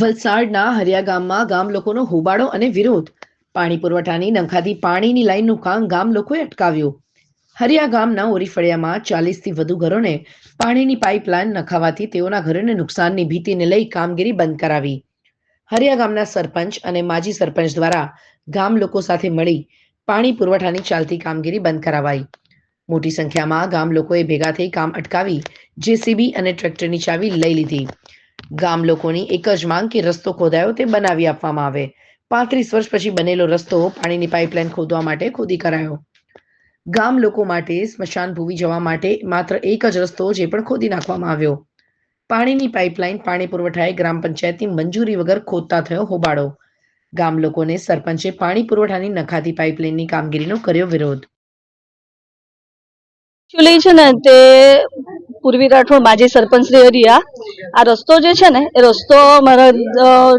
વલસાડના હરિયા ગામમાં ગામ લોકોનો હોબાળો અને વિરોધ. પાણી પુરવઠાની નંખાતી પાણીની લાઈનનું કામ ગામ લોકોએ અટકાવ્યું. હરિયા ગામના ઓરીફળિયામાં ચાલીસથી વધુ ઘરોને પાણીની પાઇપલાઇન નખાવાથી તેઓના ઘરોને નુકસાનની ભીતિને લઈ કામગીરી બંધ કરાવી. હરિયા ગામના સરપંચ અને માજી સરપંચ દ્વારા ગામ લોકો સાથે મળી પાણી પુરવઠાની ચાલતી કામગીરી બંધ કરાવાઈ. મોટી સંખ્યામાં ગામ લોકોએ ભેગા થઈ કામ અટકાવી જેસીબી અને ટ્રેક્ટરની ચાવી લઈ લીધી. ગામ લોકોની એક જ માંગ કે રસ્તો ખોદાયો તે બનાવી આપવામાં આવે. પાંત્રીસ વર્ષ પછી બનેલો રસ્તો પાણીની પાઇપલાઇન ખોદવા માટે ખોદી કરાયો. ગામ લોકો માટે સ્મશાન ભૂમિ જવા માટે માત્ર એક જ રસ્તો જે પણ ખોદી નાખવામાં આવ્યો. પાણીની પાઇપલાઇન પાણી પુરવઠાએ ગ્રામ પંચાયતની મંજૂરી વગર ખોદતા થયો હોબાળો. ગામ લોકોને સરપંચે પાણી પુરવઠાની નખાતી પાઇપલાઇનની કામગીરીનો કર્યો વિરોધ. એકચ્યુઅલી છે ને તે પૂર્વી રાઠોડ માજી સરપંચ શ્રી હરિયા આ રસ્તો જે છે ને, એ રસ્તો મારા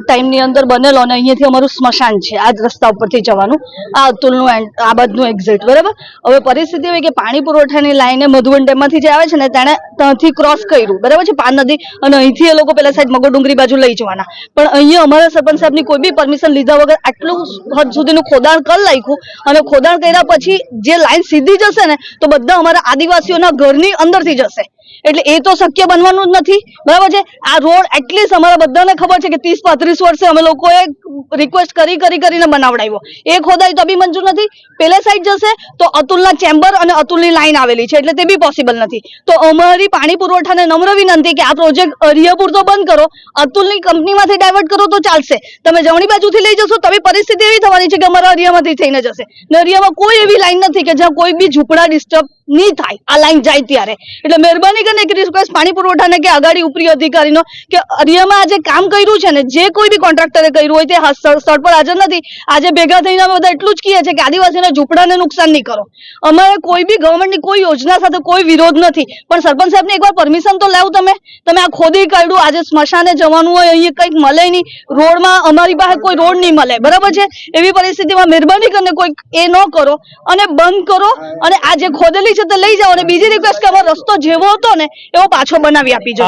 ટાઈમની અંદર બનેલો અને અહીંયાથી અમારું સ્મશાન છે, આ જ રસ્તા ઉપરથી જવાનું, આ અતુલનું આ બાજુનું એક્ઝિટ બરાબર? હવે પરિસ્થિતિ એવી કે પાણી પુરવઠાની લાઈને મધુવન ડેમમાંથી જે આવે છે ને, તેણે ત્યાંથી ક્રોસ કર્યું, બરાબર છે? પાન નદી, અને અહીંથી એ લોકો પેલા સાઈડ મગોડુંગરી બાજુ લઈ જવાના. પણ અહીંયા અમારા સરપંચ સાહેબની કોઈ બી પરમિશન લીધા વગર આટલું હદ સુધીનું ખોદાણ કરી નાખ્યું, અને ખોદાણ કર્યા પછી જે લાઈન સીધી જશે ને, તો બધા અમારા આદિવાસીઓના ઘરની અંદરથી જશે. એટલે એ તો શક્ય બનવાનું જ નથી. બરાબર છે? આ રોડ એટલીસ્ટ અમારા બધાને ખબર છે કે ત્રીસ, પાંત્રીસ વર્ષે અમે લોકોએ રિક્વેસ્ટ કરી કરી, કરીને બનાવડાવ્યો. એ ખોદાઈ તો બી મંજૂર નથી. પેલે સાઈડ જશે તો અતુલના ચેમ્બર અને અતુલની લાઈન આવેલી છે, એટલે તે બી પોસિબલ નથી. તો અમારી પાણી પુરવઠાને નમ્ર વિનંતી કે આ પ્રોજેક્ટ અરિયપુર તો બંધ કરો, અતુલની કંપનીમાંથી ડાયવર્ટ કરો તો ચાલશે. તમે જમણી બાજુથી લઈ જશો, તો પરિસ્થિતિ એવી થવાની છે કે અમારા અરિયામાંથી થઈને જશે. ને અરિયામાં કોઈ એવી લાઈન નથી કે જ્યાં કોઈ બી ઝૂંપડા ડિસ્ટર્બ નહીં થાય. આ લાઈન જાય ત્યારે. એટલે મહેરબાની કરીને એક રિક્વેસ્ટ પાણી પુરવઠાને કે આગાડી ઉપરી અધિકારીનો કે અરિયામાં આજે કામ કર્યું છે ને, જે કોઈ બી કોન્ટ્રાક્ટરે કર્યું હોય તે સ્થળ પર હાજર નથી. આજે ભેગા થઈને બધા એટલું જ કહીએ છીએ કે આદિવાસીના ઝૂંપડાને નુકસાન નહીં કરો. અમારે કોઈ બી ગવર્મેન્ટની કોઈ યોજના સાથે કોઈ વિરોધ નથી. પણ સરપંચ સાહેબને એકવાર પરમિશન તો લાવ તમે. તમે આ ખોદી કાઢ્યું, આજે સ્મશાને જવાનું હોય, અહીંયા કંઈક મળે નહીં. રોડમાં અમારી પાસે કોઈ રોડ નહીં મળે. બરાબર છે? એવી પરિસ્થિતિમાં મહેરબાની કરીને કોઈ એ ન કરો અને બંધ કરો અને આ જે ખોદેલી છે તે લઈ જાઓ અને બીજી રિક્વેસ્ટ કે અમારો રસ્તો જેવો હતો ને એવો પાછો બનાવી આપી આ